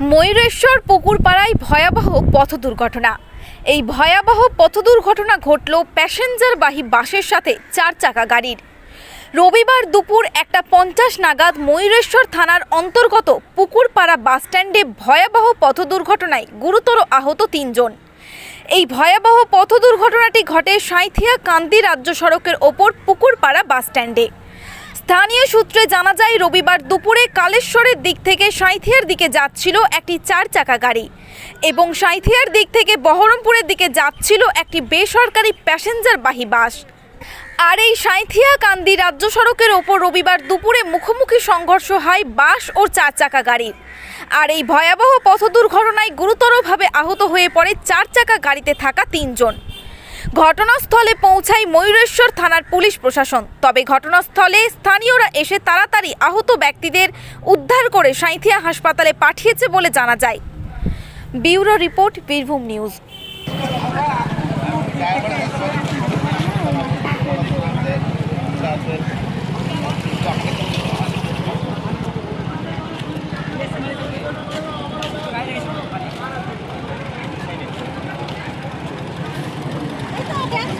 ময়ূরেশ্বর পুকুরপাড়ায় ভয়াবহ পথ দুর্ঘটনা। এই ভয়াবহ পথ দুর্ঘটনা ঘটল প্যাসেঞ্জারবাহী বাসের সাথে চার চাকা গাড়ির। রবিবার দুপুর একটা পঞ্চাশ নাগাদ ময়ূরেশ্বর থানার অন্তর্গত পুকুরপাড়া বাসস্ট্যান্ডে ভয়াবহ পথ দুর্ঘটনায় গুরুতর আহত তিনজন। এই ভয়াবহ পথ দুর্ঘটনাটি ঘটে সাঁইথিয়া কান্দি রাজ্য সড়কের ওপর পুকুরপাড়া বাসস্ট্যান্ডে। স্থানীয় সূত্রে জানা যায়, রবিবার দুপুরে কালেশ্বরের দিক থেকে সাঁইথিয়ার দিকে যাচ্ছিল একটি চার চাকা গাড়ি এবং সাঁইথিয়ার দিক থেকে বহরমপুরের দিকে যাচ্ছিল একটি বেসরকারি প্যাসেঞ্জারবাহী বাস। আর এই সাঁইথিয়া কান্দি রাজ্য সড়কের ওপর রবিবার দুপুরে মুখোমুখি সংঘর্ষ হয় বাস ও চার চাকা গাড়ির। আর এই ভয়াবহ পথ দুর্ঘটনায় গুরুতরভাবে আহত হয়ে পড়ে চার চাকা গাড়িতে থাকা তিনজন। ঘটনাস্থলে পৌঁছায় ময়ূরেশ্বর থানার পুলিশ প্রশাসন। তবে ঘটনাস্থলে স্থানীয়রা এসে তাড়াতাড়ি আহত ব্যক্তিদের উদ্ধার করে সাঁথিয়া হাসপাতালে পাঠিয়েছে বলে জানা যায়। Bureau report Birbhum news.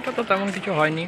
ওইটা তো তেমন কিছু হয়নি।